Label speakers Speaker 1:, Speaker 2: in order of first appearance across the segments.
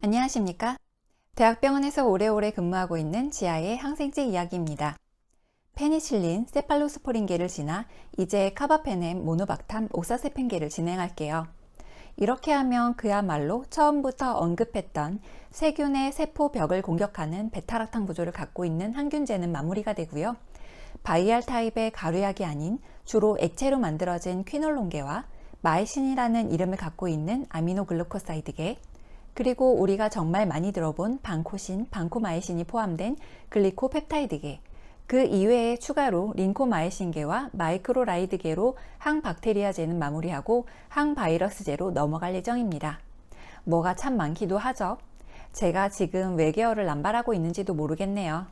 Speaker 1: 안녕하십니까? 대학병원에서 오래오래 근무하고 있는 지아의 항생제 이야기입니다. 페니실린, 세팔로스포린계를 지나 이제 카바페넴, 모노박탐, 옥사세펜계를 진행할게요. 이렇게 하면 그야말로 처음부터 언급했던 세균의 세포 벽을 공격하는 베타락탄 구조를 갖고 있는 항균제는 마무리가 되고요. 바이알 타입의 가루약이 아닌 주로 액체로 만들어진 퀴놀론계와 마이신이라는 이름을 갖고 있는 아미노글루코사이드계, 그리고 우리가 정말 많이 들어본 방코신, 방코마이신이 포함된 글리코펩타이드계, 그 이외에 추가로 링코마이신계와 마이크로라이드계로 항박테리아제는 마무리하고 항바이러스제로 넘어갈 예정입니다. 뭐가 참 많기도 하죠. 제가 지금 외계어를 남발하고 있는지도 모르겠네요.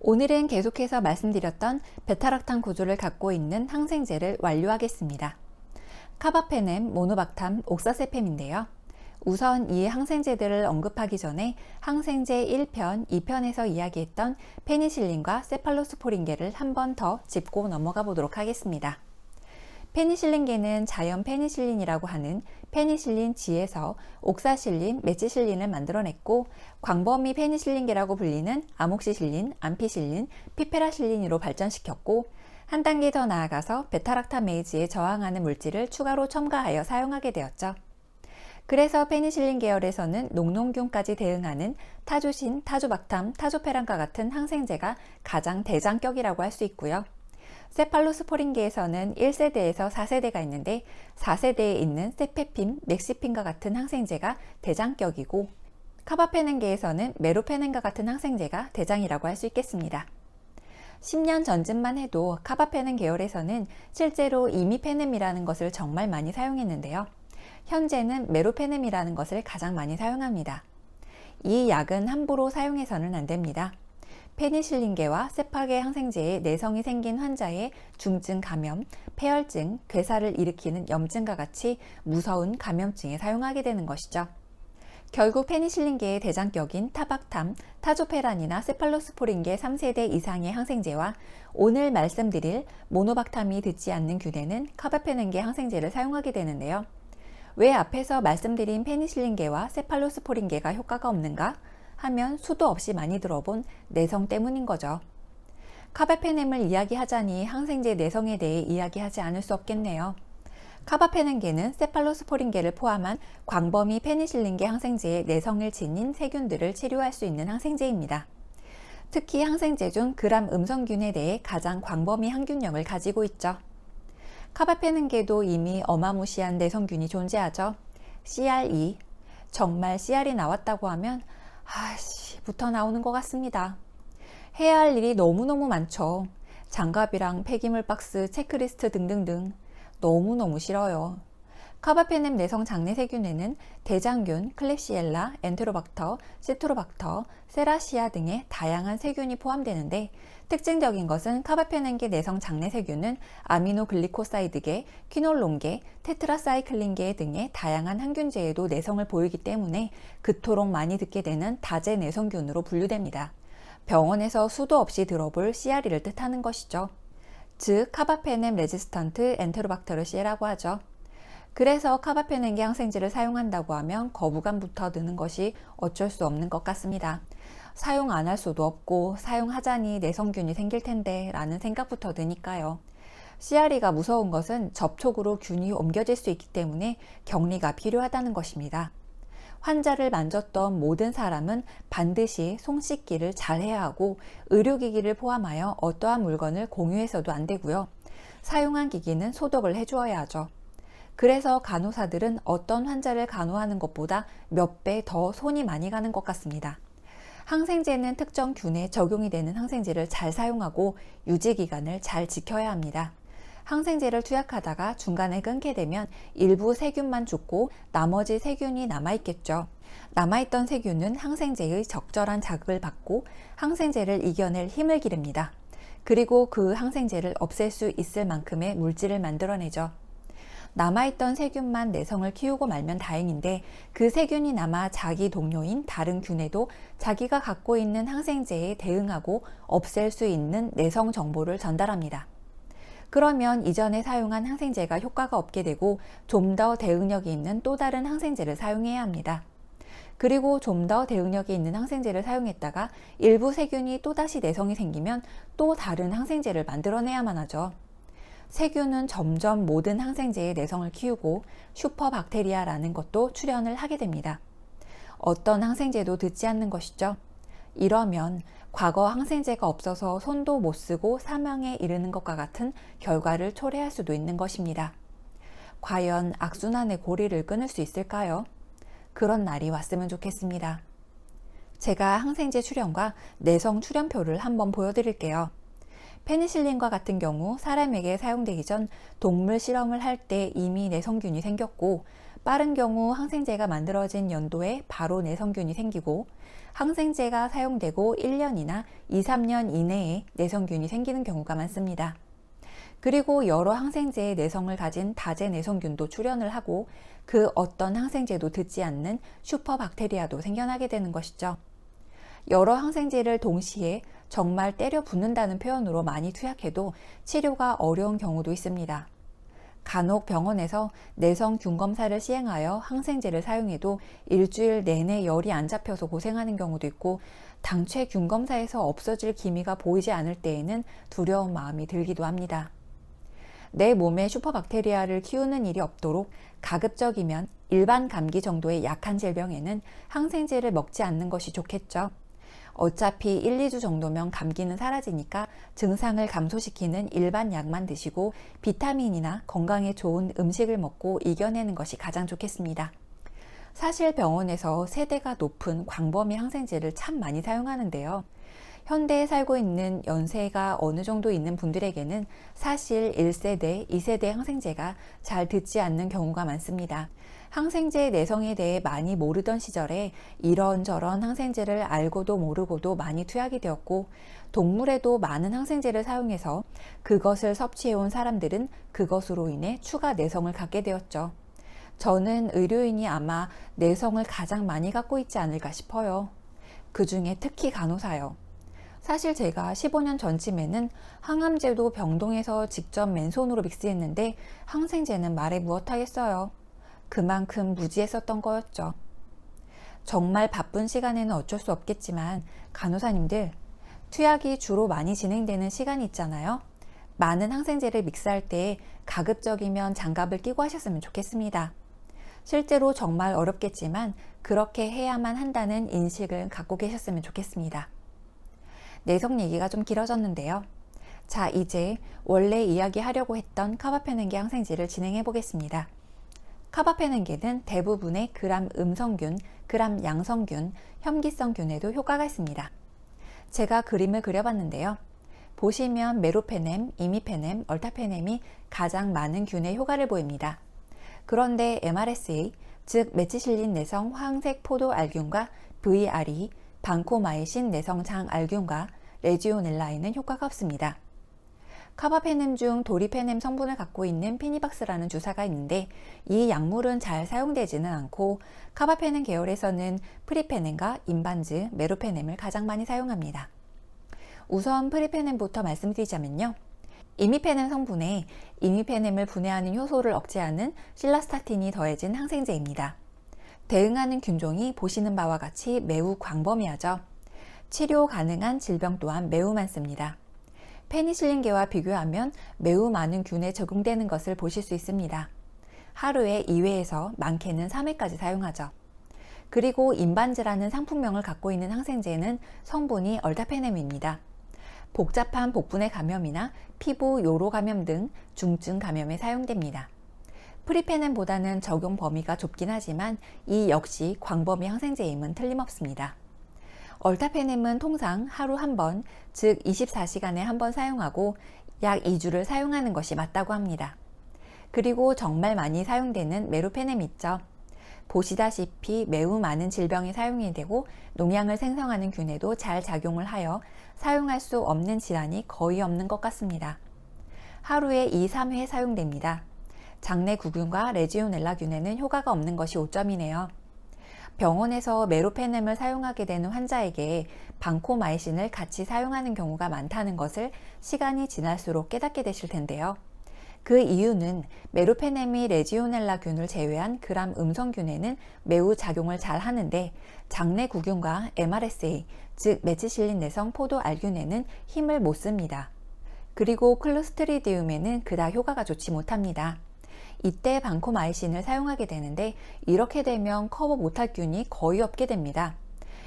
Speaker 1: 오늘은 계속해서 말씀드렸던 베타락탄 구조를 갖고 있는 항생제를 완료하겠습니다. 카바페넴, 모노박탐, 옥사세팸인데요. 우선 이 항생제들을 언급하기 전에 항생제 1편, 2편에서 이야기했던 페니실린과 세팔로스포린계를 한 번 더 짚고 넘어가 보도록 하겠습니다. 페니실린계는 자연 페니실린이라고 하는 페니실린 지에서 옥사실린, 메치실린을 만들어냈고 광범위 페니실린계라고 불리는 아목시실린, 암피실린, 피페라실린으로 발전시켰고 한 단계 더 나아가서 베타락타메이즈에 저항하는 물질을 추가로 첨가하여 사용하게 되었죠. 그래서 페니실린 계열에서는 녹농균까지 대응하는 타조신, 타조박탐, 타조페란과 같은 항생제가 가장 대장격이라고 할 수 있고요. 세팔로스포린계에서는 1세대에서 4세대가 있는데 4세대에 있는 세페핀, 멕시핀과 같은 항생제가 대장격이고 카바페넨계에서는 메로페넨과 같은 항생제가 대장이라고 할 수 있겠습니다. 10년 전쯤만 해도 카바페넨 계열에서는 실제로 이미페넴이라는 것을 정말 많이 사용했는데요. 현재는 메로페넴이라는 것을 가장 많이 사용합니다. 이 약은 함부로 사용해서는 안 됩니다. 페니실린계와 세파계 항생제에 내성이 생긴 환자의 중증 감염, 폐혈증, 괴사를 일으키는 염증과 같이 무서운 감염증에 사용하게 되는 것이죠. 결국 페니실린계의 대장격인 타박탐, 타조페란이나 세팔로스포린계 3세대 이상의 항생제와 오늘 말씀드릴 모노박탐이 듣지 않는 균에는 카바페넨계 항생제를 사용하게 되는데요. 왜 앞에서 말씀드린 페니실린계와 세팔로스포린계가 효과가 없는가 하면 수도 없이 많이 들어본 내성 때문인 거죠. 카바페넴을 이야기하자니 항생제 내성에 대해 이야기하지 않을 수 없겠네요. 카바페넨계는 세팔로스포린계를 포함한 광범위 페니실린계 항생제의 내성을 지닌 세균들을 치료할 수 있는 항생제입니다. 특히 항생제 중 그람 음성균에 대해 가장 광범위 항균력을 가지고 있죠. 카바페넨계도 이미 어마무시한 내성균이 존재하죠. CRE. 정말 CR이 나왔다고 하면 아씨 부터 나오는 것 같습니다. 해야 할 일이 너무너무 많죠. 장갑이랑 폐기물 박스, 체크리스트 등등등 너무너무 싫어요. 카바페넴 내성 장내 세균에는 대장균, 클lep시엘라, 엔테로박터, 시트로박터, 세라시아 등의 다양한 세균이 포함되는데 특징적인 것은 카바페넴계 내성 장내 세균은 아미노글리코사이드계, 퀴놀론계, 테트라사이클린계 등의 다양한 항균제에도 내성을 보이기 때문에 그토록 많이 듣게 되는 다제 내성균으로 분류됩니다. 병원에서 수도 없이 들어볼 CRE를 뜻하는 것이죠. 즉 카바페넴 레지스턴트 엔테로박테르시에라고 하죠. 그래서 카바페넨계 항생제를 사용한다고 하면 거부감부터 드는 것이 어쩔 수 없는 것 같습니다. 사용 안 할 수도 없고 사용하자니 내성균이 생길 텐데 라는 생각부터 드니까요. CRE가 무서운 것은 접촉으로 균이 옮겨질 수 있기 때문에 격리가 필요하다는 것입니다. 환자를 만졌던 모든 사람은 반드시 손 씻기를 잘 해야 하고 의료기기를 포함하여 어떠한 물건을 공유해서도 안 되고요. 사용한 기기는 소독을 해주어야 하죠. 그래서 간호사들은 어떤 환자를 간호하는 것보다 몇 배 더 손이 많이 가는 것 같습니다. 항생제는 특정 균에 적용이 되는 항생제를 잘 사용하고 유지 기간을 잘 지켜야 합니다. 항생제를 투약하다가 중간에 끊게 되면 일부 세균만 죽고 나머지 세균이 남아있겠죠. 남아있던 세균은 항생제의 적절한 자극을 받고 항생제를 이겨낼 힘을 기릅니다. 그리고 그 항생제를 없앨 수 있을 만큼의 물질을 만들어내죠. 남아있던 세균만 내성을 키우고 말면 다행인데 그 세균이 남아 자기 동료인 다른 균에도 자기가 갖고 있는 항생제에 대응하고 없앨 수 있는 내성 정보를 전달합니다. 그러면 이전에 사용한 항생제가 효과가 없게 되고 좀 더 대응력이 있는 또 다른 항생제를 사용해야 합니다. 그리고 좀 더 대응력이 있는 항생제를 사용했다가 일부 세균이 또다시 내성이 생기면 또 다른 항생제를 만들어내야만 하죠. 세균은 점점 모든 항생제의 내성을 키우고 슈퍼박테리아라는 것도 출현을 하게 됩니다. 어떤 항생제도 듣지 않는 것이죠. 이러면 과거 항생제가 없어서 손도 못 쓰고 사망에 이르는 것과 같은 결과를 초래할 수도 있는 것입니다. 과연 악순환의 고리를 끊을 수 있을까요? 그런 날이 왔으면 좋겠습니다. 제가 항생제 출현과 내성 출현표를 한번 보여드릴게요. 페니실린과 같은 경우 사람에게 사용되기 전 동물 실험을 할 때 이미 내성균이 생겼고 빠른 경우 항생제가 만들어진 연도에 바로 내성균이 생기고 항생제가 사용되고 1년이나 2, 3년 이내에 내성균이 생기는 경우가 많습니다. 그리고 여러 항생제의 내성을 가진 다제 내성균도 출현을 하고 그 어떤 항생제도 듣지 않는 슈퍼박테리아도 생겨나게 되는 것이죠. 여러 항생제를 동시에 정말 때려 붓는다는 표현으로 많이 투약해도 치료가 어려운 경우도 있습니다. 간혹 병원에서 내성 균 검사를 시행하여 항생제를 사용해도 일주일 내내 열이 안 잡혀서 고생하는 경우도 있고 당최 균 검사에서 없어질 기미가 보이지 않을 때에는 두려운 마음이 들기도 합니다. 내 몸에 슈퍼박테리아를 키우는 일이 없도록 가급적이면 일반 감기 정도의 약한 질병에는 항생제를 먹지 않는 것이 좋겠죠. 어차피 1, 2주 정도면 감기는 사라지니까 증상을 감소시키는 일반 약만 드시고 비타민이나 건강에 좋은 음식을 먹고 이겨내는 것이 가장 좋겠습니다. 사실 병원에서 세대가 높은 광범위 항생제를 참 많이 사용하는데요. 현대에 살고 있는 연세가 어느 정도 있는 분들에게는 사실 1세대, 2세대 항생제가 잘 듣지 않는 경우가 많습니다. 항생제의 내성에 대해 많이 모르던 시절에 이런저런 항생제를 알고도 모르고도 많이 투약이 되었고 동물에도 많은 항생제를 사용해서 그것을 섭취해온 사람들은 그것으로 인해 추가 내성을 갖게 되었죠. 저는 의료인이 아마 내성을 가장 많이 갖고 있지 않을까 싶어요. 그 중에 특히 간호사요. 사실 제가 15년 전쯤에는 항암제도 병동에서 직접 맨손으로 믹스했는데 항생제는 말해 무엇하겠어요. 그만큼 무지했었던 거였죠. 정말 바쁜 시간에는 어쩔 수 없겠지만 간호사님들 투약이 주로 많이 진행되는 시간이 있잖아요. 많은 항생제를 믹스할 때 가급적이면 장갑을 끼고 하셨으면 좋겠습니다. 실제로 정말 어렵겠지만 그렇게 해야만 한다는 인식을 갖고 계셨으면 좋겠습니다. 내성 얘기가 좀 길어졌는데요. 자, 이제 원래 이야기하려고 했던 카바페넨계 항생제를 진행해 보겠습니다. 카바페넨계는 대부분의 그람 음성균, 그람 양성균, 혐기성균에도 효과가 있습니다. 제가 그림을 그려봤는데요. 보시면 메로페넴, 이미페넴, 얼타페넴이 가장 많은 균에 효과를 보입니다. 그런데 MRSA, 즉 메치실린 내성 황색 포도 알균과 VRE, 방코마이신 내성 장 알균과 레지오넬라에는 효과가 없습니다. 카바페넴 중 도리페넴 성분을 갖고 있는 피니박스라는 주사가 있는데 이 약물은 잘 사용되지는 않고 카바페넴 계열에서는 프리페넴과 인반즈, 메로페넴을 가장 많이 사용합니다. 우선 프리페넴부터 말씀드리자면요. 이미페넴 성분에 이미페넴을 분해하는 효소를 억제하는 실라스타틴이 더해진 항생제입니다. 대응하는 균종이 보시는 바와 같이 매우 광범위하죠. 치료 가능한 질병 또한 매우 많습니다. 페니실린계와 비교하면 매우 많은 균에 적용되는 것을 보실 수 있습니다. 하루에 2회에서 많게는 3회까지 사용하죠. 그리고 인반즈라는 상품명을 갖고 있는 항생제는 성분이 얼타페넴입니다. 복잡한 복분의 감염이나 피부 요로 감염 등 중증 감염에 사용됩니다. 프리페넴보다는 적용 범위가 좁긴 하지만 이 역시 광범위 항생제임은 틀림없습니다. 얼타페넴은 통상 하루 한 번, 즉 24시간에 한 번 사용하고 약 2주를 사용하는 것이 맞다고 합니다. 그리고 정말 많이 사용되는 메로페넴 있죠. 보시다시피 매우 많은 질병에 사용이 되고 농양을 생성하는 균에도 잘 작용을 하여 사용할 수 없는 질환이 거의 없는 것 같습니다. 하루에 2, 3회 사용됩니다. 장내 구균과 레지오넬라 균에는 효과가 없는 것이 오점이네요. 병원에서 메로페넴을 사용하게 되는 환자에게 방코마이신을 같이 사용하는 경우가 많다는 것을 시간이 지날수록 깨닫게 되실 텐데요. 그 이유는 메로페넴이 레지오넬라균을 제외한 그람 음성균에는 매우 작용을 잘 하는데 장내구균과 MRSA, 즉 메치실린 내성 포도알균에는 힘을 못 씁니다. 그리고 클로스트리디움에는 그다 효과가 좋지 못합니다. 이때 방코마이신을 사용하게 되는데 이렇게 되면 커버 못할 균이 거의 없게 됩니다.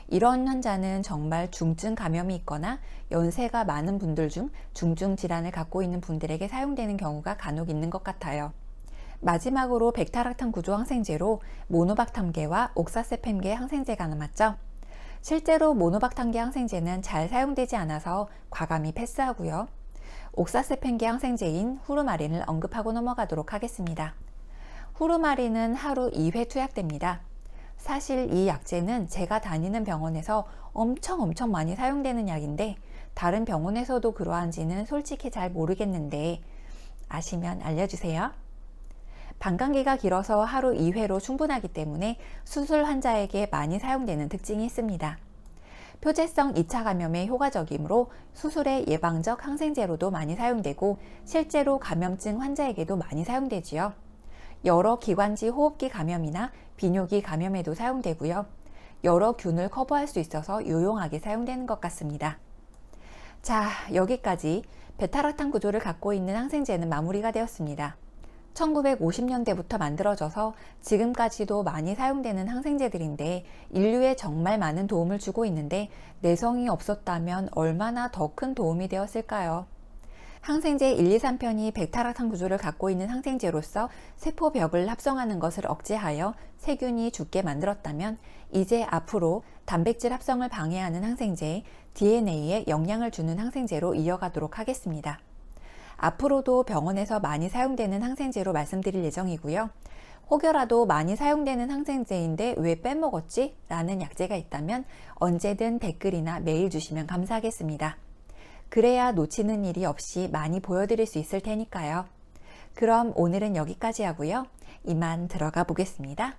Speaker 1: 이런 환자는 정말 중증 감염이 있거나 연세가 많은 분들 중 중증 질환을 갖고 있는 분들에게 사용되는 경우가 간혹 있는 것 같아요. 마지막으로 백타락탄 구조 항생제로 모노박탐계와 옥사세팸계 항생제가 남았죠. 실제로 모노박탐계 항생제는 잘 사용되지 않아서 과감히 패스하고요. 옥사세펜계 항생제인 후르마린을 언급하고 넘어가도록 하겠습니다. 후르마린은 하루 2회 투약됩니다. 사실 이 약제는 제가 다니는 병원에서 엄청 엄청 많이 사용되는 약인데 다른 병원에서도 그러한지는 솔직히 잘 모르겠는데 아시면 알려주세요. 방광기가 길어서 하루 2회로 충분하기 때문에 수술 환자에게 많이 사용되는 특징이 있습니다. 표재성 2차 감염에 효과적이므로 수술의 예방적 항생제로도 많이 사용되고 실제로 감염증 환자에게도 많이 사용되지요. 여러 기관지 호흡기 감염이나 비뇨기 감염에도 사용되고요. 여러 균을 커버할 수 있어서 유용하게 사용되는 것 같습니다. 자, 여기까지 베타락탄 구조를 갖고 있는 항생제는 마무리가 되었습니다. 1950년대부터 만들어져서 지금까지도 많이 사용되는 항생제들인데 인류에 정말 많은 도움을 주고 있는데 내성이 없었다면 얼마나 더 큰 도움이 되었을까요? 항생제 1, 2, 3편이 백타락탄 구조를 갖고 있는 항생제로서 세포벽을 합성하는 것을 억제하여 세균이 죽게 만들었다면 이제 앞으로 단백질 합성을 방해하는 항생제 DNA에 영향을 주는 항생제로 이어가도록 하겠습니다. 앞으로도 병원에서 많이 사용되는 항생제로 말씀드릴 예정이고요. 혹여라도 많이 사용되는 항생제인데 왜 빼먹었지? 라는 약제가 있다면 언제든 댓글이나 메일 주시면 감사하겠습니다. 그래야 놓치는 일이 없이 많이 보여드릴 수 있을 테니까요. 그럼 오늘은 여기까지 하고요. 이만 들어가 보겠습니다.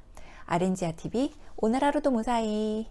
Speaker 1: 아렌지아 TV 오늘 하루도 무사히